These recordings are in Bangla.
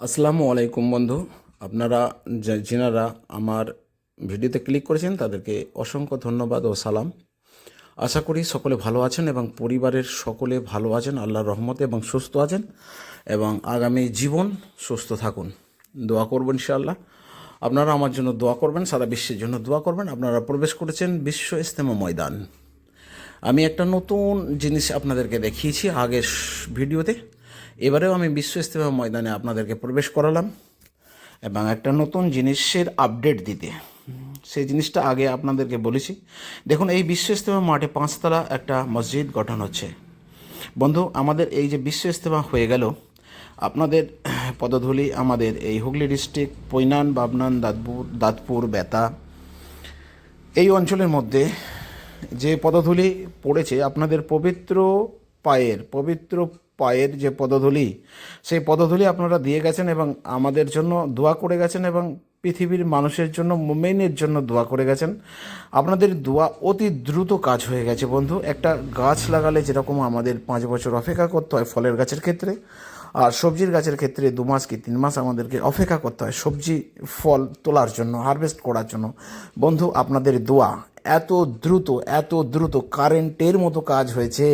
আসসালামু আলাইকুম বন্ধু। আপনারা যিনারা আমার ভিডিওতে ক্লিক করেছেন, তাদেরকে অসংখ্য ধন্যবাদ ও সালাম। আশা করি সকলে ভালো আছেন এবং পরিবারের সকলে ভালো আছেন, আল্লাহর রহমতে এবং সুস্থ আছেন এবং আগামী জীবন সুস্থ থাকুন। দোয়া করবেন ইনশাআল্লাহ। আপনারা আমার জন্য দোয়া করবেন, সারা বিশ্বের জন্য দোয়া করবেন। আপনারা প্রবেশ করেছেন বিশ্ব ইস্তেমা ময়দান। আমি একটা নতুন জিনিস আপনাদেরকে দেখিয়েছি আগের ভিডিওতে। এবারেও আমি বিশ্ব ইস্তেমা ময়দানে আপনাদেরকে প্রবেশ করালাম এবং একটা নতুন জিনিসের আপডেট দিতে। সেই জিনিসটা আগে আপনাদেরকে বলেছি। দেখুন, এই বিশ্ব ইস্তেমা মাঠে পাঁচতলা একটা মসজিদ গঠন হচ্ছে। বন্ধু, আমাদের এই যে বিশ্ব ইস্তেমা হয়ে গেল, আপনাদের পদধূলি আমাদের এই হুগলি ডিস্ট্রিক্ট, পৈনান, বাবনান দাঁতপুর দাঁতপুর, বেতা, এই অঞ্চলের মধ্যে যে পদধূলি পড়েছে, আপনাদের পবিত্র পায়ের, পবিত্র পায়ের যে পদধূলি, সেই পদধূলি আপনারা দিয়ে গেছেন এবং আমাদের জন্য দোয়া করে গেছেন এবং পৃথিবীর মানুষের জন্য, মোমেনের জন্য দোয়া করে গেছেন। আপনাদের দোয়া অতি দ্রুত কাজ হয়ে গেছে বন্ধু। একটা গাছ লাগালে যেরকম আমাদের পাঁচ বছর অপেক্ষা করতে হয় ফলের গাছের ক্ষেত্রে, আর সবজির গাছের ক্ষেত্রে দু মাস কি তিন মাস আমাদেরকে অপেক্ষা করতে হয় সবজি, ফল তোলার জন্য, হারভেস্ট করার জন্য। বন্ধু, আপনাদের দোয়া এত দ্রুত এত দ্রুত কারেন্টের মতো কাজ হয়েছে।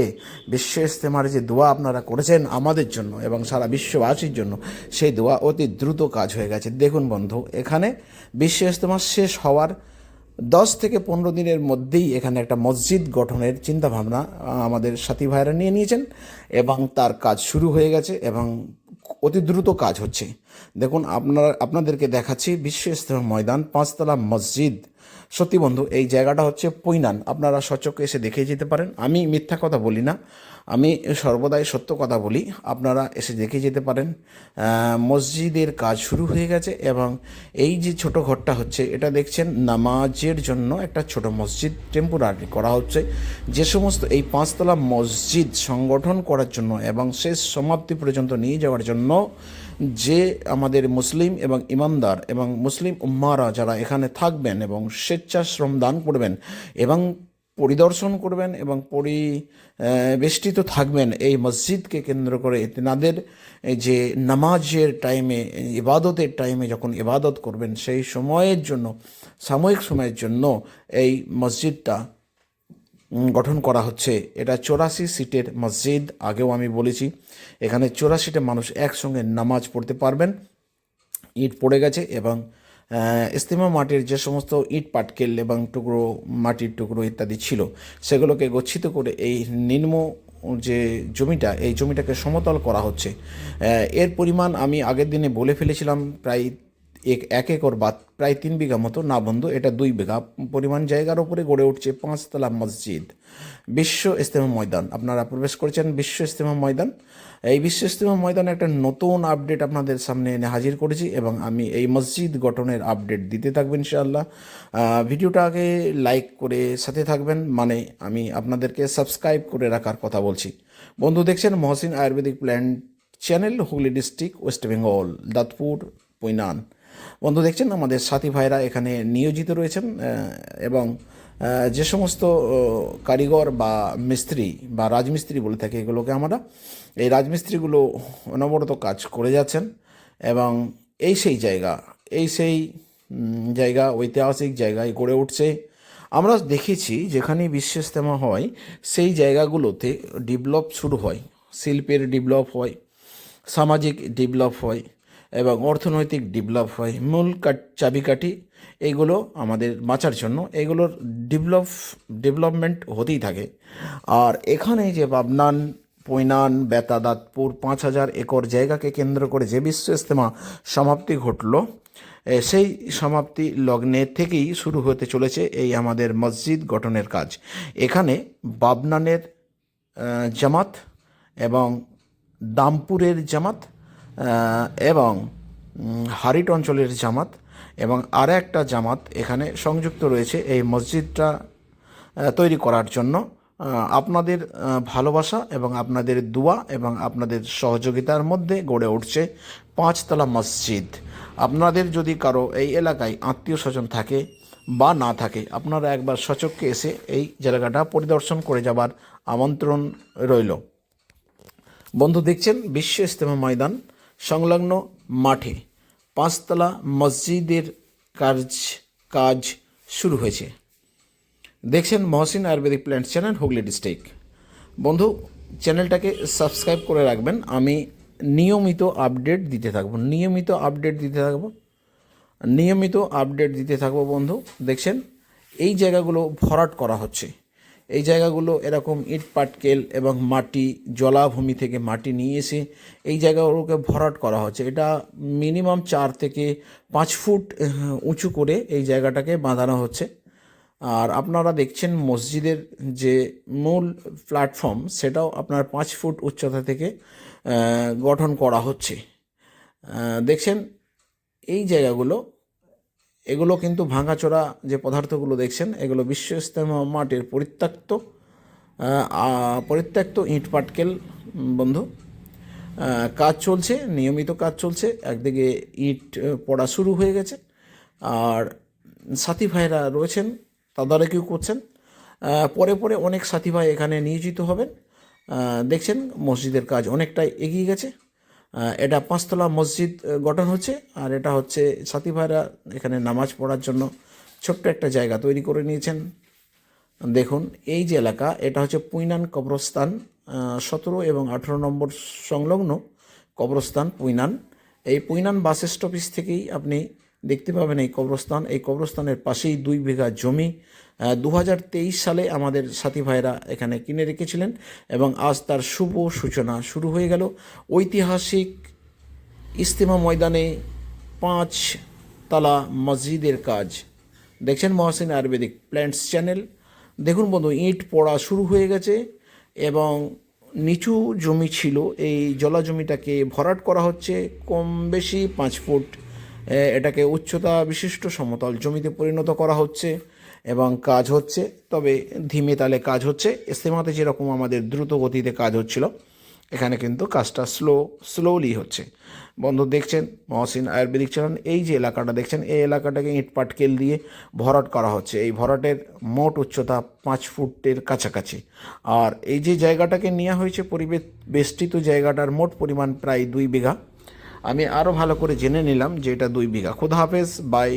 বিশ্ব ইস্তেমার যে দোয়া আপনারা করেছেন আমাদের জন্য এবং সারা বিশ্ববাসীর জন্য, সেই দোয়া অতি দ্রুত কাজ হয়ে গেছে। দেখুন বন্ধু, এখানে বিশ্ব ইস্তেমা শেষ হওয়ার দশ থেকে পনেরো দিনের মধ্যেই এখানে একটা মসজিদ গঠনের চিন্তাভাবনা আমাদের সাথী ভাইরা নিয়ে নিয়েছেন এবং তার কাজ শুরু হয়ে গেছে এবং অতি দ্রুত কাজ হচ্ছে। দেখুন, আপনারা, আপনাদেরকে দেখাচ্ছি বিশ্ব ইস্তেমা ময়দান, পাঁচতলা মসজিদ। সত্যি বন্ধু, এই জায়গাটা হচ্ছে পৈনান। আপনারা সচক্ষে এসে দেখে যেতে পারেন। আমি মিথ্যা কথা বলি না। আমি সর্বদাই সত্য কথা বলি। আপনারা এসে দেখে যেতে পারেন। মসজিদের কাজ শুরু হয়ে গেছে এবং এই যে ছোট ঘরটা হচ্ছে, এটা দেখছেন, নামাজের জন্য একটা ছোট মসজিদ টেম্পোরারি করা হচ্ছে। যে সমস্ত এই পাঁচতলা মসজিদ সংগঠন করার জন্য এবং শেষ সমাপ্তি পর্যন্ত নিয়ে যাওয়ার জন্য যে আমাদের মুসলিম এবং ইমানদার এবং মুসলিম উম্মারা যারা এখানে থাকবেন এবং স্বেচ্ছাশ্রম দান করবেন এবং পরিদর্শন করবেন এবং পরি আহ, বেষ্টিত থাকবেন এই মসজিদকে কেন্দ্র করে তেনাদের যে নামাজের টাইমে ইবাদতের টাইমে যখন ইবাদত করবেন সেই সময়ের জন্য সাময়িক সময়ের জন্য এই মসজিদটা গঠন করা হচ্ছে। এটা চৌরাশি সিটের মসজিদ, আগেও আমি বলেছি। এখানে চৌরাশিটা মানুষ একসঙ্গে নামাজ পড়তে পারবেন। ইট পড়ে গেছে এবং ইস্তেমা মাটির যে সমস্ত ইট পাটকেল এবং টুকরো, মাটির টুকরো ইত্যাদি ছিল, সেগুলোকে গচ্ছিত করে এই নিম্ন যে জমিটা, এই জমিটাকে সমতল করা হচ্ছে। এর পরিমাণ আমি আগের দিনে বলে ফেলেছিলাম, প্রায় এক এক একর বা প্রায় তিন বিঘা মতো না বন্ধু, এটা দুই বিঘা পরিমাণ জায়গার উপরে গড়ে উঠছে পাঁচতলা মসজিদ। বিশ্ব ইস্তেমা ময়দান, আপনারা প্রবেশ করেছেন বিশ্ব ইস্তেমা ময়দান। এই বিশ্ব ইস্তেমা ময়দানে একটা নতুন আপডেট আপনাদের সামনে এনে হাজির করেছি এবং আমি এই মসজিদ গঠনের আপডেট দিতে থাকব ইনশাআল্লাহ। ভিডিওটাকে লাইক করে সাথে থাকবেন মানে আমি আপনাদেরকে সাবস্ক্রাইব করে রাখার কথা বলছি। বন্ধু, দেখছেন Mohsin Ayurvedic plant channel Hooghly district West Bengal, Dantpur Painan বন্ধু দেখছেন, আমাদের সাথী ভাইরা এখানে নিয়োজিত রয়েছেন এবং যে সমস্ত কারিগর বা মিস্ত্রি বা রাজমিস্ত্রি বলে থাকি এগুলোকে আমরা, এই রাজমিস্ত্রিগুলো অনবরত কাজ করে যাচ্ছেন এবং এই সেই জায়গা, এই সেই জায়গা, ঐতিহাসিক জায়গায় গড়ে উঠছে। আমরা দেখেছি যেখানে বিশ্ব ইস্তেমা হয়, সেই জায়গাগুলোতে ডেভেলপ শুরু হয়, শিল্পের ডেভেলপ হয়, সামাজিক ডেভেলপ হয় এবং অর্থনৈতিক ডেভেলপ হয়। মূল চাবিকাঠি এইগুলো আমাদের বাঁচার জন্য। এগুলোর ডেভেলপ ডেভেলপমেন্ট হতেই থাকে। আর এখানে যে পাবনান, পৈনান, বেতাদাতপুর পাঁচ হাজার একর জায়গাকে কেন্দ্র করে যে বিশ্ব ইস্তেমা সমাপ্তি ঘটলো সেই সমাপ্তি লগ্নে থেকেই শুরু হতে চলেছে এই আমাদের মসজিদ গঠনের কাজ। এখানে বাবনানের জামাত এবং দামপুরের জামাত এবং হারিট অঞ্চলের জামাত এবং আর একটা জামাত এখানে সংযুক্ত রয়েছে এই মসজিদটা তৈরি করার জন্য। আপনাদের ভালোবাসা এবং আপনাদের দোয়া এবং আপনাদের সহযোগিতার মধ্যে গড়ে উঠছে পাঁচতলা মসজিদ। আপনাদের যদি কারও এই এলাকায় আত্মীয় স্বজন থাকে বা না থাকে, আপনারা একবার সচক্ষে এসে এই জায়গাটা পরিদর্শন করে যাবার আমন্ত্রণ রইল। বন্ধু, দেখছেন বিশ্ব ইস্তেমা ময়দান। সংলগ্ন মাঠে পাঁচতলা মসজিদের কাজ কাজ শুরু হয়েছে। দেখছেন Mohsin Ayurvedic plant channel, Hooghly district. বন্ধু, চ্যানেলটাকে সাবস্ক্রাইব করে রাখবেন। আমি নিয়মিত আপডেট দিতে থাকব। নিয়মিত আপডেট দিতে থাকব। নিয়মিত আপডেট দিতে থাকব বন্ধু। দেখছেন, এই জায়গাগুলো ভরাট করা হচ্ছে। এই জায়গাগুলো এরকম ইট, পাটকেল এবং মাটি, জলাভূমি থেকে মাটি নিয়ে এসে এই জায়গাগুলোকে ভরাট করা হচ্ছে। এটা মিনিমাম চার থেকে পাঁচ ফুট উঁচু করে এই জায়গাটাকে বাঁধানো হচ্ছে। আর আপনারা দেখছেন মসজিদের যে মূল প্ল্যাটফর্ম, সেটাও আপনার পাঁচ ফুট উচ্চতা থেকে গঠন করা হচ্ছে। দেখছেন এই জায়গাগুলো এগুলো কিন্তু ভাঙাচোরা যে পদার্থগুলো দেখছেন, এগুলো বিশ্ব ইস্তেমা মাটির পরিত্যক্ত পরিত্যক্ত ইট পাটকেল বন্ধু। কাজ চলছে, নিয়মিত কাজ চলছে, একদিকে ইট পড়া শুরু হয়ে গেছে, আর সাথী ভাইরা রয়েছেন, তদারকিও করছেন। পরে পরে অনেক সাথী ভাই এখানে নিয়োজিত হবেন। দেখছেন মসজিদের কাজ অনেকটাই এগিয়ে গেছে। এটা পাঁচতলা মসজিদ গঠন হচ্ছে, আর এটা হচ্ছে সাথী ভাইরা এখানে নামাজ পড়ার জন্য ছোট্ট একটা জায়গা তৈরি করে নিয়েছেন। দেখুন, এই যে এলাকা, এটা হচ্ছে পুইনান কবরস্থান সতেরো এবং আঠেরো নম্বর সংলগ্ন কবরস্থান পুইনান। এই পুইনান বাস স্টপিস থেকেই আপনি দেখতে পাবেন এই কবরস্থান। এই কবরস্থানের পাশেই দুই বিঘা জমি দু হাজার তেইশ সালে আমাদের সাথী ভাইরা এখানে কিনে রেখেছিলেন এবং আজ তার শুভ সূচনা শুরু হয়ে গেল। ঐতিহাসিক ইস্তেমা ময়দানে পাঁচ তালা মসজিদের কাজ। দেখছেন মহসিন আয়ুর্বেদিক প্ল্যান্টস চ্যানেল। দেখুন বন্ধু, ইট পড়া শুরু হয়ে গেছে এবং নিচু জমি ছিল। এই জলা জমিটাকে ভরাট করা হচ্ছে। কম বেশি পাঁচ ফুট এটাকে উচ্চতা বিশিষ্ট সমতল জমিতে পরিণত করা হচ্ছে। এবং কাজ হচ্ছে, তবে ধীমে তালে কাজ হচ্ছে। ইস্তেমাতে যেরকম আমাদের দ্রুত গতিতে কাজ হচ্ছিল, এখানে কিন্তু কাজটা স্লো স্লোলি হচ্ছে। বন্ধু দেখছেন, মহসিন আয়ুর্বেদিক চ্যানেল, এই যে এলাকাটা দেখছেন, এই এলাকাটাকে ইট পাটকেল দিয়ে ভরাট করা হচ্ছে। এই ভরাটের মোট উচ্চতা পাঁচ ফুটের কাছাকাছি। আর এই যে জায়গাটাকে নেওয়া হয়েছে পরিবেশ বেষ্টিত জায়গাটার মোট পরিমাণ প্রায় দুই বিঘা। আমি আরও ভালো করে জেনে নিলাম যে এটা দুই বিঘা। খুদা হাফেজ, বাই।